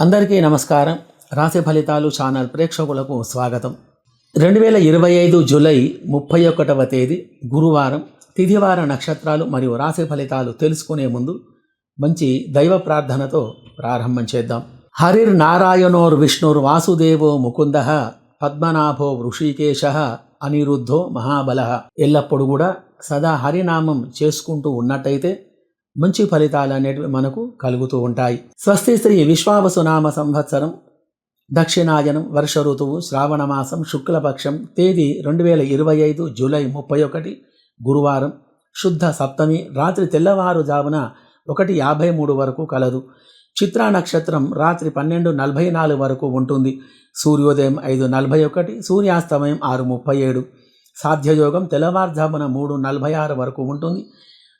అందరికీ నమస్కారం. రాశి ఫలితాలు ఛానల్ ప్రేక్షకులకు స్వాగతం. రెండు వేల ఇరవై ఐదు జూలై ముప్పై ఒకటవ తేదీ గురువారం. తిథివార నక్షత్రాలు మరియు రాశి ఫలితాలు తెలుసుకునే ముందు మంచి దైవ ప్రార్థనతో ప్రారంభం చేద్దాం. హరిర్ నారాయణోర్ విష్ణుర్ వాసుదేవో ముకుంద పద్మనాభో వృషికేశ అనిరుద్ధో మహాబల. ఎల్లప్పుడూ కూడా సదా హరినామం చేసుకుంటూ ఉన్నట్టయితే మంచి ఫలితాలు అనేటివి మనకు కలుగుతూ ఉంటాయి. స్వస్తి శ్రీ విశ్వావసునామ సంవత్సరం దక్షిణాయనం వర్ష ఋతువు శ్రావణమాసం శుక్లపక్షం తేదీ రెండు వేల ఇరవై ఐదు జూలై ముప్పై ఒకటి గురువారం శుద్ధ సప్తమి రాత్రి తెల్లవారుజామున ఒకటి యాభై మూడు వరకు కలదు. చిత్రా నక్షత్రం రాత్రి పన్నెండు నలభై నాలుగు వరకు ఉంటుంది. సూర్యోదయం ఐదు నలభై ఒకటి సూర్యాస్తమయం ఆరు ముప్పై ఏడు. సాధ్యయోగం తెల్లవారుజామున మూడు నలభై ఆరు వరకు ఉంటుంది.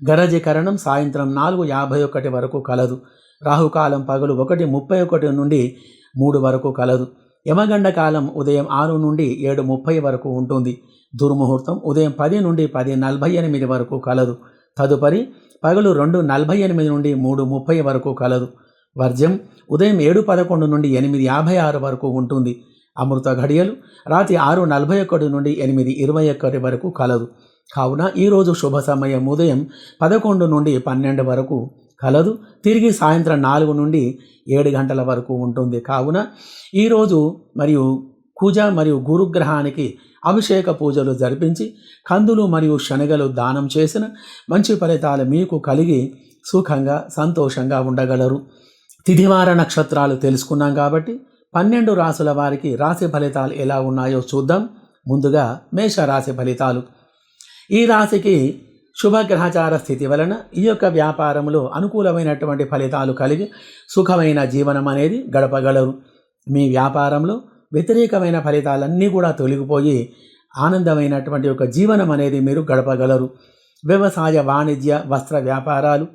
గరజీకరణం సాయంత్రం నాలుగు యాభై ఒకటి వరకు కలదు. రాహుకాలం పగలు ఒకటి ముప్పై ఒకటి నుండి మూడు వరకు కలదు. యమగండ కాలం ఉదయం ఆరు నుండి ఏడు ముప్పై వరకు ఉంటుంది. దుర్ముహూర్తం ఉదయం పది నుండి పది నలభై ఎనిమిది వరకు కలదు. తదుపరి పగలు రెండు నలభై ఎనిమిది నుండి మూడు ముప్పై వరకు కలదు. వర్జ్యం ఉదయం ఏడు పదకొండు నుండి ఎనిమిది యాభై ఆరు వరకు ఉంటుంది. అమృత ఘడియలు రాత్రి ఆరు నలభై ఒకటి నుండి ఎనిమిది ఇరవై ఒకటి వరకు కలదు. కావున ఈరోజు శుభ సమయం ఉదయం పదకొండు నుండి పన్నెండు వరకు కలదు. తిరిగి సాయంత్రం నాలుగు నుండి ఏడు గంటల వరకు ఉంటుంది. కావున ఈరోజు మరియు కుజ మరియు గురుగ్రహానికి అభిషేక పూజలు జరిపించి కందులు మరియు శనగలు దానం చేసిన మంచి ఫలితాలు మీకు కలిగి సుఖంగా సంతోషంగా ఉండగలరు. తిథివార నక్షత్రాలు తెలుసుకున్నాం కాబట్టి పన్నెండు రాసుల వారికి రాశి ఫలితాలు ఎలా ఉన్నాయో చూద్దాం. ముందుగా మేష రాశి ఫలితాలు. ఈ రాశికి శుభగ్రహచార స్థితి వలన ఈ యొక్క వ్యాపారంలో అనుకూలమైనటువంటి ఫలితాలు కలిగి సుఖమైన జీవనం అనేది గడపగలరు. మీ వ్యాపారంలో వ్యతిరేకమైన ఫలితాలన్నీ కూడా తొలగిపోయి ఆనందమైనటువంటి ఒక జీవనం అనేది మీరు గడపగలరు. వ్యవసాయ వాణిజ్య వస్త్ర వ్యాపారాలు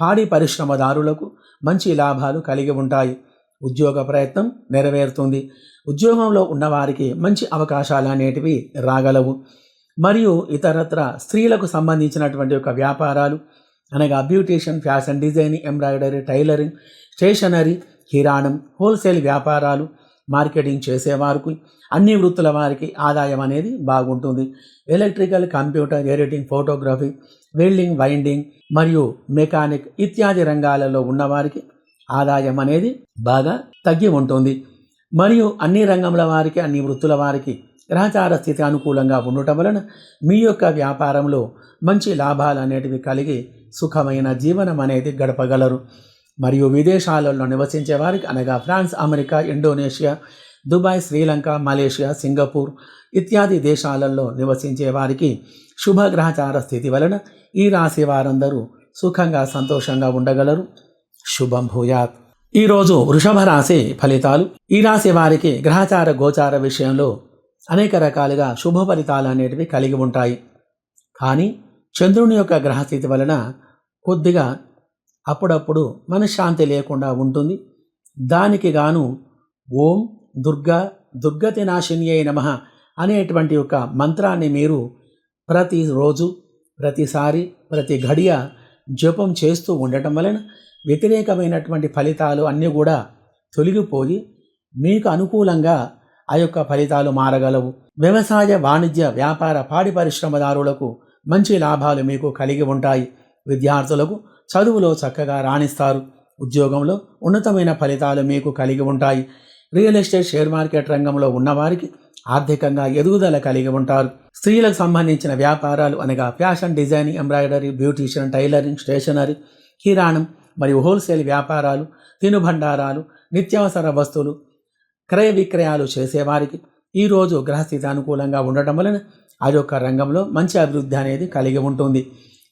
పాడి పరిశ్రమదారులకు మంచి లాభాలు కలిగి ఉంటాయి. ఉద్యోగ ప్రయత్నం నెరవేరుతుంది. ఉద్యోగంలో ఉన్నవారికి మంచి అవకాశాలు అనేటివి రాగలవు. మరియు ఇతరత్ర స్త్రీలకు సంబంధించినటువంటి ఒక వ్యాపారాలు అనగా beautician fashion designing embroidery tailoring stationery కిరాణం హోల్సేల్ వ్యాపారాలు మార్కెటింగ్ చేసేవారికి అన్ని వృత్తుల వారికి ఆదాయం అనేది బాగుంటుంది. Electrical computer editing photography welding winding మరియు మెకానిక్ ఇత్యాది రంగాలలో ఉన్నవారికి ఆదాయం అనేది బాగా తగ్గి ఉంటుంది. మరియు అన్ని రంగముల వారికి అన్ని వృత్తుల వారికి గ్రహచార స్థితి అనుకూలంగా ఉండటం వలన మీ యొక్క వ్యాపారంలో మంచి లాభాలు అనేటివి కలిగి సుఖమైన జీవనం అనేది గడపగలరు. మరియు విదేశాలలో నివసించే వారికి అనగా France America Indonesia Dubai Sri Lanka Malaysia Singapore ఇత్యాది దేశాలలో నివసించే వారికి శుభగ్రహచార స్థితి వలన ఈ రాశి వారందరూ సుఖంగా సంతోషంగా ఉండగలరు. శుభం భూయాత్. ఈరోజు వృషభ రాశి ఫలితాలు. ఈ రాశి వారికి గ్రహచార గోచార విషయంలో అనేక రకాలుగా శుభ ఫలితాలు అనేటివి కలిగి ఉంటాయి. కానీ చంద్రుని యొక్క గ్రహస్థితి వలన కొద్దిగా అప్పుడప్పుడు మనశ్శాంతి లేకుండా ఉంటుంది. దానికి గాను ఓం దుర్గా దుర్గతి నాశిన్యే నమ అనేటువంటి ఒక మంత్రాన్ని మీరు ప్రతిరోజు ప్రతిసారి ప్రతి ఘడియ జపం చేస్తూ ఉండటం వలన వ్యతిరేకమైనటువంటి ఫలితాలు అన్నీ కూడా తొలగిపోయి మీకు అనుకూలంగా ఆ యొక్క ఫలితాలు మారగలవు. వ్యవసాయ వాణిజ్య వ్యాపార పాడి పరిశ్రమదారులకు మంచి లాభాలు మీకు కలిగి ఉంటాయి. విద్యార్థులకు చదువులో చక్కగా రాణిస్తారు. ఉద్యోగంలో ఉన్నతమైన ఫలితాలు మీకు కలిగి ఉంటాయి. రియల్ ఎస్టేట్ షేర్ మార్కెట్ రంగంలో ఉన్నవారికి ఆర్థికంగా ఎదుగుదల కలిగి ఉంటారు. స్త్రీలకు సంబంధించిన వ్యాపారాలు అనగా fashion designing embroidery beautician tailoring stationery కిరాణం మరియు హోల్సేల్ వ్యాపారాలు తినుబండారాలు నిత్యావసర వస్తువులు క్రయ విక్రయాలు చేసేవారికి ఈరోజు గ్రహస్థితి అనుకూలంగా ఉండటం వలన ఆ యొక్క రంగంలో మంచి అభివృద్ధి అనేది కలిగి ఉంటుంది.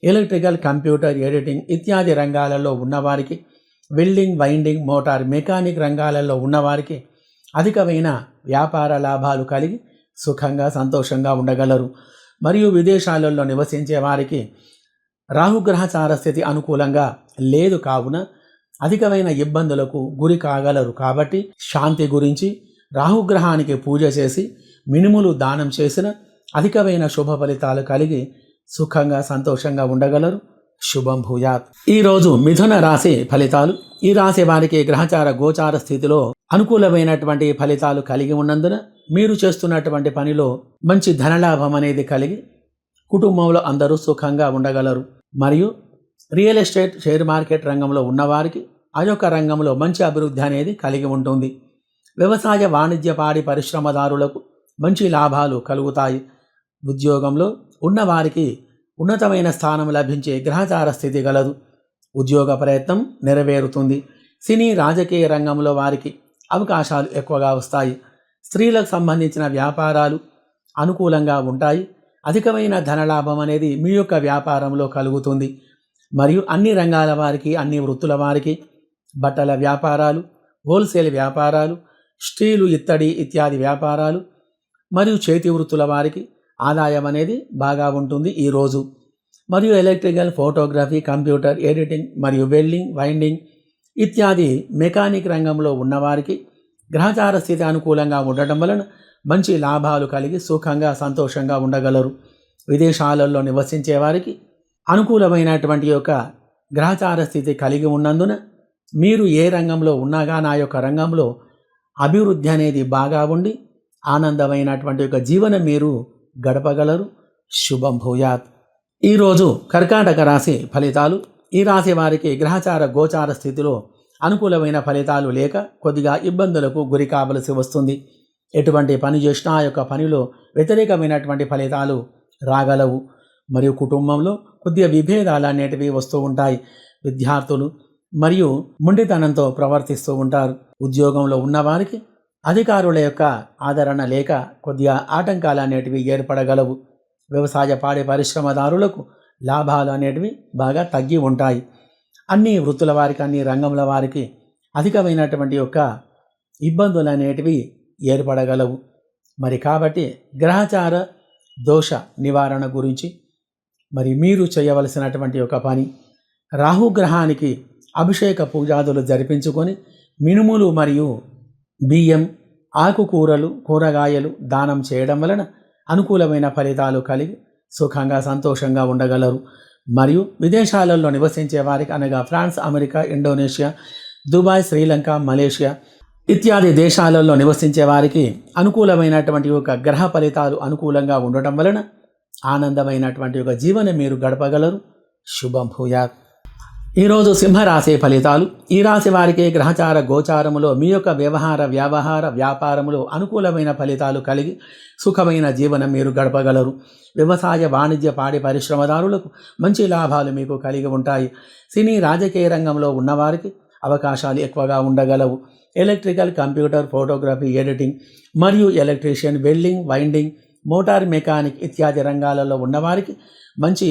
ఎలక్ట్రికల్ కంప్యూటర్ ఎడిటింగ్ ఇత్యాది రంగాలలో ఉన్నవారికి వెల్డింగ్ వైండింగ్ మోటార్ మెకానిక్ రంగాలలో ఉన్నవారికి అధికమైన వ్యాపార లాభాలు కలిగి సుఖంగా సంతోషంగా ఉండగలరు. మరియు విదేశాలలో నివసించే వారికి రాహుగ్రహచార స్థితి అనుకూలంగా లేదు కావున అధికమైన ఇబ్బందులకు గురి కాగలరు కాబట్టి శాంతి గురించి రాహుగ్రహానికి పూజ చేసి మినుములు దానం చేసిన అధికమైన శుభ ఫలితాలు కలిగి సుఖంగా సంతోషంగా ఉండగలరు. శుభం భూయాత్. ఈ రోజు మిథున రాశి ఫలితాలు. ఈ రాశి వారికి గ్రహచార గోచార స్థితిలో అనుకూలమైనటువంటి ఫలితాలు కలిగి ఉన్నందున మీరు చేస్తున్నటువంటి పనిలో మంచి ధనలాభం అనేది కలిగి కుటుంబంలో అందరూ సుఖంగా ఉండగలరు. మరియు రియల్ ఎస్టేట్ షేర్ మార్కెట్ రంగంలో ఉన్నవారికి ఆ యొక్క రంగంలో మంచి అభివృద్ధి అనేది కలిగి ఉంటుంది. వ్యవసాయ వాణిజ్య పాడి పరిశ్రమదారులకు మంచి లాభాలు కలుగుతాయి. ఉద్యోగంలో ఉన్నవారికి ఉన్నతమైన స్థానం లభించే గ్రహచార స్థితి గలదు. ఉద్యోగ ప్రయత్నం నెరవేరుతుంది. సినీ రాజకీయ రంగంలో వారికి అవకాశాలు ఎక్కువగా వస్తాయి. స్త్రీలకు సంబంధించిన వ్యాపారాలు అనుకూలంగా ఉంటాయి. అధికమైన ధనలాభం అనేది మీ యొక్క వ్యాపారంలో కలుగుతుంది. మరియు అన్ని రంగాల వారికి అన్ని వృత్తుల వారికి బట్టల వ్యాపారాలు హోల్సేల్ వ్యాపారాలు స్టీలు ఇత్తడి ఇత్యాది వ్యాపారాలు మరియు చేతి వృత్తుల వారికి ఆదాయం అనేది బాగా ఉంటుంది ఈరోజు మరియు ఎలక్ట్రికల్ ఫోటోగ్రఫీ కంప్యూటర్ ఎడిటింగ్ మరియు వెల్డింగ్ వైండింగ్ ఇత్యాది మెకానిక్ రంగంలో ఉన్నవారికి గ్రహచార స్థితి అనుకూలంగా ఉండటం వలన మంచి లాభాలు కలిగి సుఖంగా సంతోషంగా ఉండగలరు. విదేశాలలో నివసించే వారికి అనుకూలమైనటువంటి యొక్క గ్రహచార స్థితి కలిగి ఉన్నందున మీరు ఏ రంగంలో ఉన్నాగా నా యొక్క రంగంలో అభివృద్ధి అనేది బాగా ఉండి ఆనందమైనటువంటి యొక్క జీవనం మీరు గడపగలరు. శుభం భూయాత్. ఈరోజు కర్కాటక రాశి ఫలితాలు. ఈ రాశి వారికి గ్రహచార గోచార స్థితిలో అనుకూలమైన ఫలితాలు లేక కొద్దిగా ఇబ్బందులకు గురి కావలసి వస్తుంది. ఎటువంటి పని చేసినా ఆ యొక్క పనిలో వ్యతిరేకమైనటువంటి ఫలితాలు రాగలవు. మరియు కుటుంబంలో కొద్దిగా విభేదాలు అనేటివి వస్తూ ఉంటాయి. విద్యార్థులు మరియు ముండితనంతో ప్రవర్తిస్తూ ఉంటారు. ఉద్యోగంలో ఉన్నవారికి అధికారుల యొక్క ఆదరణ లేక కొద్దిగా ఆటంకాలు అనేటివి ఏర్పడగలవు. వ్యవసాయ పాడి పరిశ్రమదారులకు లాభాలు అనేటివి బాగా తగ్గి ఉంటాయి. అన్ని వృత్తుల వారికి అన్ని రంగముల వారికి అధికమైనటువంటి యొక్క ఇబ్బందులు అనేటివి ఏర్పడగలవు. మరి కాబట్టి గ్రహచార దోష నివారణ గురించి మరి మీరు చేయవలసినటువంటి ఒక పని. రాహుగ్రహానికి అభిషేక పూజాదులు జరిపించుకొని మినుములు మరియు బియ్యం ఆకుకూరలు కూరగాయలు దానం చేయడం వలన అనుకూలమైన ఫలితాలు కలిగి సుఖంగా సంతోషంగా ఉండగలరు. మరియు విదేశాలలో నివసించే వారికి అనగా France America Indonesia Dubai Sri Lanka Malaysia ఇత్యాది దేశాలలో నివసించే వారికి అనుకూలమైనటువంటి ఒక గ్రహ ఫలితాలు అనుకూలంగా ఉండటం వలన ఆనందమైనటువంటి ఒక జీవనం మీరు గడపగలరు. శుభం భూయాత్. ఈరోజు సింహరాశి ఫలితాలు. ఈ రాశి వారికి గ్రహచార గోచారములో మీ యొక్క వ్యవహార వ్యవహార వ్యాపారములో అనుకూలమైన ఫలితాలు కలిగి సుఖమైన జీవనం మీరు గడపగలరు. వ్యవసాయ వాణిజ్య పాడి పరిశ్రమదారులకు మంచి లాభాలు మీకు కలిగి ఉంటాయి. సినీ రాజకీయ రంగంలో ఉన్నవారికి అవకాశాలు ఎక్కువగా ఉండగలవు. ఎలక్ట్రికల్ కంప్యూటర్ ఫోటోగ్రఫీ ఎడిటింగ్ మరియు electrician welding winding motor mechanic ఇత్యాది రంగాలలో ఉన్నవారికి మంచి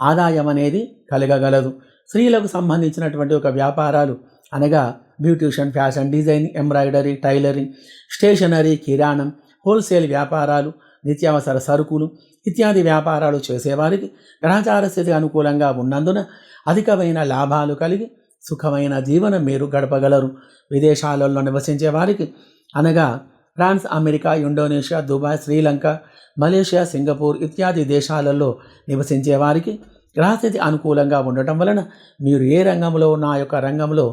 ఆదాయం అనేది కలగగలదు. స్త్రీలకు సంబంధించినటువంటి ఒక వ్యాపారాలు అనగా beautician fashion design embroidery tailoring stationery కిరాణం హోల్సేల్ వ్యాపారాలు నిత్యావసర సరుకులు ఇత్యాది వ్యాపారాలు చేసేవారికి గ్రహచార స్థితి అనుకూలంగా ఉన్నందున అధికమైన లాభాలు కలిగి సుఖమైన జీవనం మీరు గడపగలరు. విదేశాలలో నివసించే వారికి అనగా France America Indonesia Dubai Sri Lanka Malaysia Singapore ఇత్యాది దేశాలలో నివసించే వారికి గ్రహస్థితి అనుకూలంగా ఉండటం వలన మీరు ఏ రంగంలో నా యొక్క రంగంలో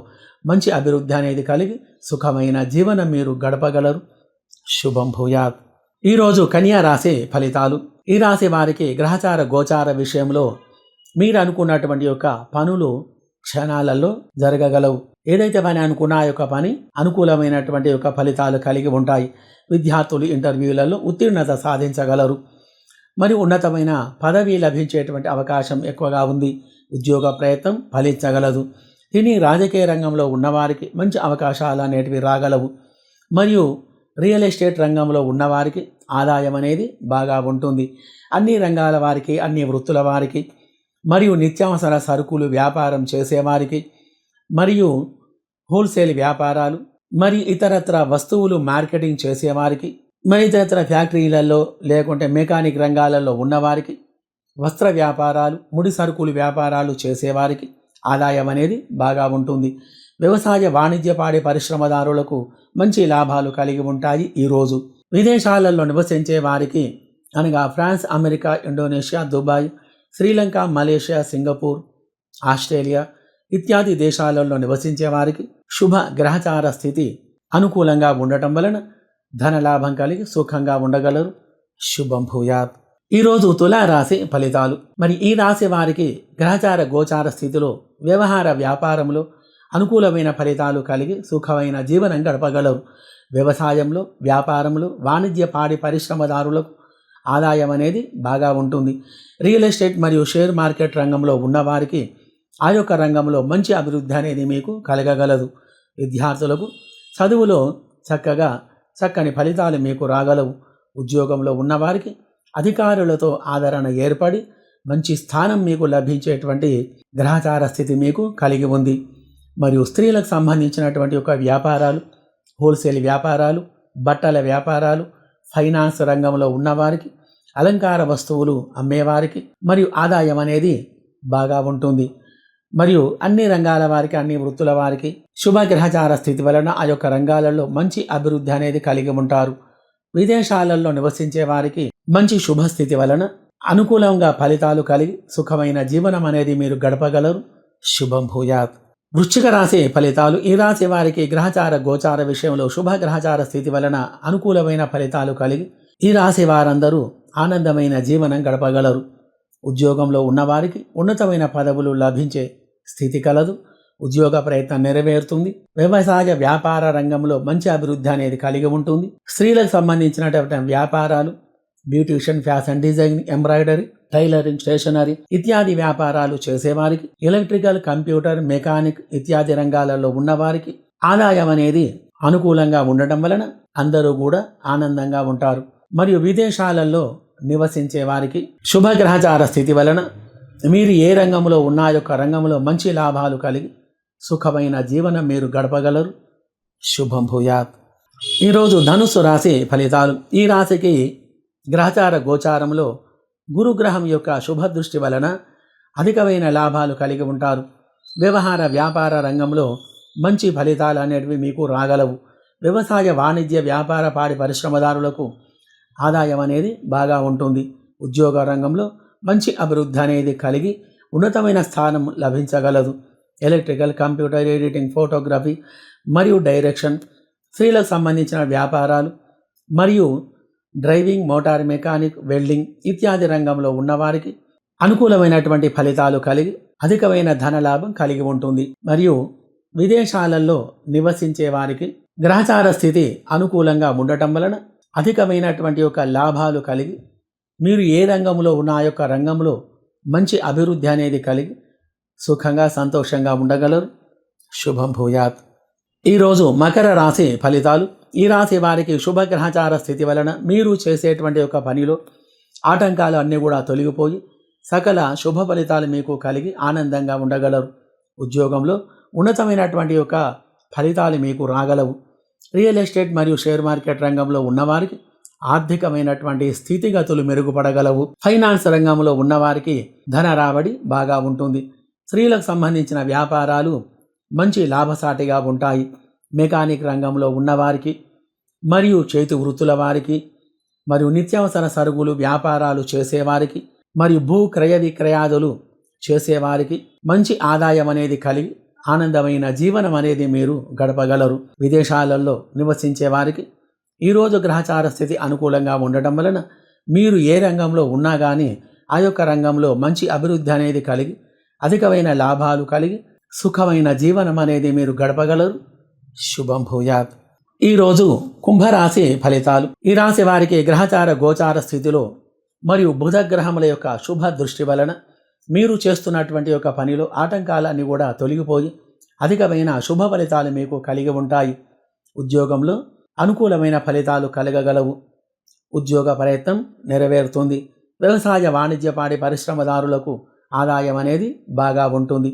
మంచి అభివృద్ధి అనేది కలిగి సుఖమైన జీవనం మీరు గడపగలరు. శుభం భూయాత్. ఈరోజు కన్యా రాశి ఫలితాలు. ఈ రాశి వారికి గ్రహచార గోచార విషయంలో మీరు అనుకున్నటువంటి యొక్క పనులు క్షణాలలో జరగగలవు. ఏదైతే పని అనుకున్నా ఆ యొక్క పని అనుకూలమైనటువంటి యొక్క ఫలితాలు కలిగి ఉంటాయి. విద్యార్థులు ఇంటర్వ్యూలలో ఉత్తీర్ణత సాధించగలరు. మరి ఉన్నతమైన పదవి లభించేటువంటి అవకాశం ఎక్కువగా ఉంది. ఉద్యోగ ప్రయత్నం ఫలించగలదు. తిని రాజకీయ రంగంలో ఉన్నవారికి మంచి అవకాశాలు అనేటివి రాగలవు. మరియు రియల్ ఎస్టేట్ రంగంలో ఉన్నవారికి ఆదాయం అనేది బాగా ఉంటుంది. అన్ని రంగాల వారికి అన్ని వృత్తుల వారికి మరియు నిత్యావసర సరుకులు వ్యాపారం చేసేవారికి మరియు హోల్సేల్ వ్యాపారాలు మరి ఇతరత్ర వస్తువులు మార్కెటింగ్ చేసేవారికి మరి ఇతరత్ర ఫ్యాక్టరీలలో లేకుంటే మెకానిక్ రంగాలలో ఉన్నవారికి వస్త్ర వ్యాపారాలు ముడి సరుకులు వ్యాపారాలు చేసేవారికి ఆదాయం అనేది బాగా ఉంటుంది. వ్యవసాయ వాణిజ్య పాడి పరిశ్రమదారులకు మంచి లాభాలు కలిగి ఉంటాయి ఈరోజు విదేశాలలో నివసించే వారికి అనగా France America Indonesia Dubai Sri Lanka Malaysia Singapore Australia ఇత్యాది దేశాలలో నివసించే వారికి శుభ గ్రహచార స్థితి అనుకూలంగా ఉండటం వలన ధన లాభం కలిగి సుఖంగా ఉండగలరు. శుభం భూయాత్. ఈరోజు తులారాశి ఫలితాలు. మరి ఈ రాశి వారికి గ్రహచార గోచార స్థితిలో వ్యవహార వ్యాపారంలో అనుకూలమైన ఫలితాలు కలిగి సుఖమైన జీవనం గడపగలరు. వ్యవసాయంలో వ్యాపారంలో వాణిజ్య పాడి పరిశ్రమదారులకు ఆదాయం అనేది బాగా ఉంటుంది. రియల్ ఎస్టేట్ మరియు షేర్ మార్కెట్ రంగంలో ఉన్నవారికి ఆ యొక్క రంగంలో మంచి అభివృద్ధి అనేది మీకు కలగగలదు. విద్యార్థులకు చదువులో చక్కగా చక్కని ఫలితాలు మీకు రాగలవు. ఉద్యోగంలో ఉన్నవారికి అధికారులతో ఆదరణ ఏర్పడి మంచి స్థానం మీకు లభించేటువంటి గ్రహచార స్థితి మీకు కలిగి ఉంది. మరియు స్త్రీలకు సంబంధించినటువంటి ఒక వ్యాపారాలు హోల్సేల్ వ్యాపారాలు బట్టల వ్యాపారాలు ఫైనాన్స్ రంగంలో ఉన్నవారికి అలంకార వస్తువులు అమ్మేవారికి మరియు ఆదాయం అనేది బాగా ఉంటుంది. మరియు అన్ని రంగాల వారికి అన్ని వృత్తుల వారికి శుభగ్రహచార స్థితి వలన ఆ యొక్క రంగాలలో మంచి అభివృద్ధి అనేది కలిగి ఉంటారు. విదేశాలలో నివసించే వారికి మంచి శుభస్థితి వలన అనుకూలంగా ఫలితాలు కలిగి సుఖమైన జీవనం అనేది మీరు గడపగలరు. శుభం భూయాత్. వృశ్చిక రాశి ఫలితాలు ఈ రాశి వారికి గ్రహచార గోచార విషయంలో శుభ గ్రహచార స్థితి వలన అనుకూలమైన ఫలితాలు కలిగి ఈ రాశి వారందరూ ఆనందమైన జీవనం గడపగలరు. ఉద్యోగంలో ఉన్నవారికి ఉన్నతమైన పదవులు లభించే స్థితి కలదు ఉద్యోగ ప్రయత్నం నెరవేరుతుంది వ్యవసాయ వ్యాపార రంగంలో మంచి అభివృద్ధి అనేది కలిగి ఉంటుంది. స్త్రీలకు సంబంధించినటువంటి వ్యాపారాలు beautician fashion design embroidery tailoring stationery ఇత్యాది వ్యాపారాలు చేసేవారికి ఎలక్ట్రికల్ కంప్యూటర్ మెకానిక్ ఇత్యాది రంగాలలో ఉన్నవారికి ఆదాయం అనేది అనుకూలంగా ఉండటం వలన అందరూ కూడా ఆనందంగా ఉంటారు. మరియు విదేశాలలో నివసించే వారికి శుభగ్రహచార స్థితి వలన మీరు ఏ రంగంలో ఉన్న యొక్క రంగంలో మంచి లాభాలు కలిగి సుఖమైన జీవనం మీరు గడపగలరు. శుభం భూయాత్. ఈరోజు ధనుస్సు రాశి ఫలితాలు. ఈ రాశికి గ్రహచార గోచారంలో గురుగ్రహం యొక్క శుభదృష్టి వలన అధికమైన లాభాలు కలిగి ఉంటారు. వ్యవహార వ్యాపార రంగంలో మంచి ఫలితాలు అనేటివి మీకు రాగలవు. వ్యవసాయ వాణిజ్య వ్యాపార పాడి పరిశ్రమదారులకు ఆదాయం అనేది బాగా ఉంటుంది. ఉద్యోగ రంగంలో మంచి అభివృద్ధి అనేది కలిగి ఉన్నతమైన స్థానం లభించగలదు. ఎలక్ట్రికల్ కంప్యూటర్ ఎడిటింగ్ ఫోటోగ్రఫీ మరియు డైరెక్షన్ స్త్రీలకు సంబంధించిన వ్యాపారాలు మరియు డ్రైవింగ్ మోటార్ మెకానిక్ వెల్డింగ్ ఇత్యాది రంగంలో ఉన్నవారికి అనుకూలమైనటువంటి ఫలితాలు కలిగి అధికమైన ధన లాభం కలిగి ఉంటుంది. మరియు విదేశాలలో నివసించే వారికి గ్రహచార స్థితి అనుకూలంగా ఉండటం వలన అధికమైనటువంటి యొక్క లాభాలు కలిగి మీరు ఏ రంగంలో ఉన్న ఆ యొక్క రంగంలో మంచి అభివృద్ధి అనేది కలిగి సుఖంగా సంతోషంగా ఉండగలరు? శుభం భూయాత్. ఈరోజు మకర రాశి ఫలితాలు. ఈ రాశి వారికి శుభగ్రహచార స్థితి వలన మీరు చేసేటువంటి ఒక పనిలో ఆటంకాలు అన్నీ కూడా తొలగిపోయి సకల శుభ ఫలితాలు మీకు కలిగి ఆనందంగా ఉండగలరు. ఉద్యోగంలో ఉన్నతమైనటువంటి యొక్క ఫలితాలు మీకు రాగలవు. రియల్ ఎస్టేట్ మరియు షేర్ మార్కెట్ రంగంలో ఉన్నవారికి ఆర్థికమైనటువంటి స్థితిగతులు మెరుగుపడగలవు. ఫైనాన్స్ రంగంలో ఉన్నవారికి ధన రాబడి బాగా ఉంటుంది. స్త్రీలకు సంబంధించిన వ్యాపారాలు మంచి లాభసాటిగా ఉంటాయి. మెకానిక్ రంగంలో ఉన్నవారికి మరియు చేతి వృత్తుల వారికి మరియు నిత్యావసర సరుకులు వ్యాపారాలు చేసేవారికి మరియు భూ క్రయ విక్రయాదులు చేసేవారికి మంచి ఆదాయం అనేది కలిగి ఆనందమైన జీవనం అనేది మీరు గడపగలరు. విదేశాలలో నివసించే వారికి ఈరోజు గ్రహచార స్థితి అనుకూలంగా ఉండటం వలన మీరు ఏ రంగంలో ఉన్నా కానీ ఆ యొక్క రంగంలో మంచి అభివృద్ధి అనేది కలిగి అధికమైన లాభాలు కలిగి సుఖమైన జీవనం అనేది మీరు గడపగలరు. శుభం భూయాత్. ఈరోజు కుంభరాశి ఫలితాలు. ఈ రాశి వారికి గ్రహచార గోచార స్థితిలో మరియు బుధ గ్రహముల యొక్క శుభ దృష్టి వలన మీరు చేస్తున్నటువంటి యొక్క పనిలో ఆటంకాలన్నీ కూడా తొలగిపోయి అధికమైన శుభ ఫలితాలు మీకు కలిగి ఉంటాయి. ఉద్యోగంలో అనుకూలమైన ఫలితాలు కలగగలవు. ఉద్యోగ ప్రయత్నం నెరవేరుతుంది. వ్యవసాయ వాణిజ్య పాడి పరిశ్రమదారులకు ఆదాయం అనేది బాగా ఉంటుంది.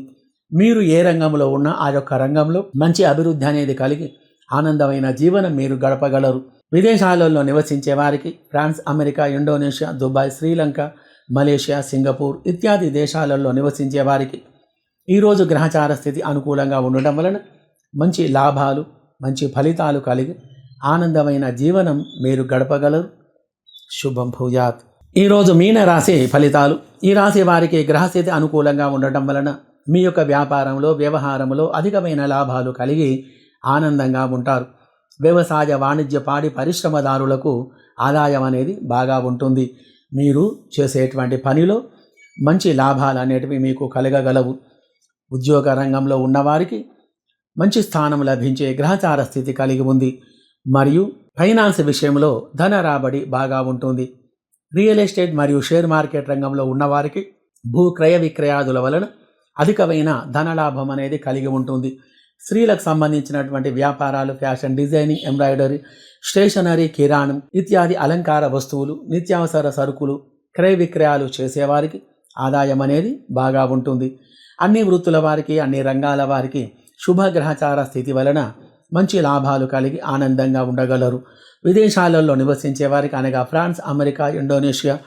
మీరు ఏ రంగంలో ఉన్నా ఆ యొక్క రంగంలో మంచి అభివృద్ధి అనేది కలిగి ఆనందమైన జీవనం మీరు గడపగలరు. విదేశాలలో నివసించే వారికి France America Indonesia Dubai Sri Lanka Malaysia Singapore ఇత్యాది దేశాలలో నివసించే వారికి ఈరోజు గ్రహచార స్థితి అనుకూలంగా ఉండటం వలన మంచి లాభాలు మంచి ఫలితాలు కలిగి ఆనందమైన జీవనం మీరు గడపగలరు. శుభం భూయాత్. ఈరోజు మీన రాశి ఫలితాలు. ఈ రాశి వారికి గ్రహస్థితి అనుకూలంగా ఉండటం వలన మీ యొక్క వ్యాపారంలో వ్యవహారంలో అధికమైన లాభాలు కలిగి ఆనందంగా ఉంటారు. వ్యవసాయ వాణిజ్య పాడి పరిశ్రమదారులకు ఆదాయం అనేది బాగా ఉంటుంది. మీరు చేసేటువంటి పనిలో మంచి లాభాలు అనేటివి మీకు కలగగలవు. ఉద్యోగ రంగంలో ఉన్నవారికి మంచి స్థానం లభించే గ్రహచార స్థితి కలిగి ఉంది. మరియు ఫైనాన్స్ విషయంలో ధన రాబడి బాగా ఉంటుంది. రియల్ ఎస్టేట్ మరియు షేర్ మార్కెట్ రంగంలో ఉన్నవారికి భూ క్రయ విక్రయాదుల వలన అధికమైన ధనలాభం అనేది కలిగి ఉంటుంది. స్త్రీలకు సంబంధించినటువంటి వ్యాపారాలు ఫ్యాషన్ డిజైనింగ్ ఎంబ్రాయిడరీ స్టేషనరీ కిరాణం ఇత్యాది అలంకార వస్తువులు నిత్యావసర సరుకులు క్రయ విక్రయాలు చేసేవారికి ఆదాయం అనేది బాగా ఉంటుంది. అన్ని వృత్తుల వారికి అన్ని రంగాల వారికి శుభగ్రహచార స్థితి వలన మంచి లాభాలు కలిగి ఆనందంగా ఉండగలరు. విదేశాలలో నివసించే వారికి అనగా France America Indonesia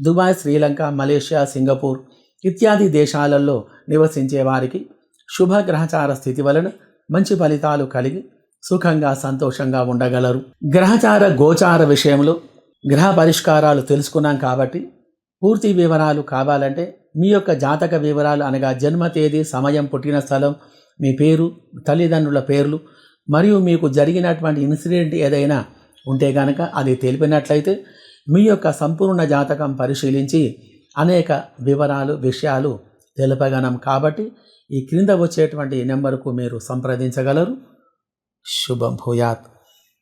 Dubai Sri Lanka Malaysia Singapore ఇత్యాది దేశాలలో నివసించే వారికి శుభగ్రహచార స్థితి వలన మంచి ఫలితాలు కలిగి సుఖంగా సంతోషంగా ఉండగలరు. గ్రహచార గోచార విషయంలో గ్రహ పరిష్కారాలు తెలుసుకున్నాం కాబట్టి పూర్తి వివరాలు కావాలంటే మీ యొక్క జాతక వివరాలు అనగా జన్మ తేదీ సమయం పుట్టిన స్థలం మీ పేరు తల్లిదండ్రుల పేర్లు మరియు మీకు జరిగినటువంటి ఇన్సిడెంట్ ఏదైనా ఉంటే కనుక అది తెలిపినట్లయితే మీ యొక్క సంపూర్ణ జాతకం పరిశీలించి అనేక వివరాలు విషయాలు తెలుపగలం కాబట్టి ఈ క్రింద వచ్చేటువంటి నెంబర్కు మీరు సంప్రదించగలరు. శుభం భూయాత్.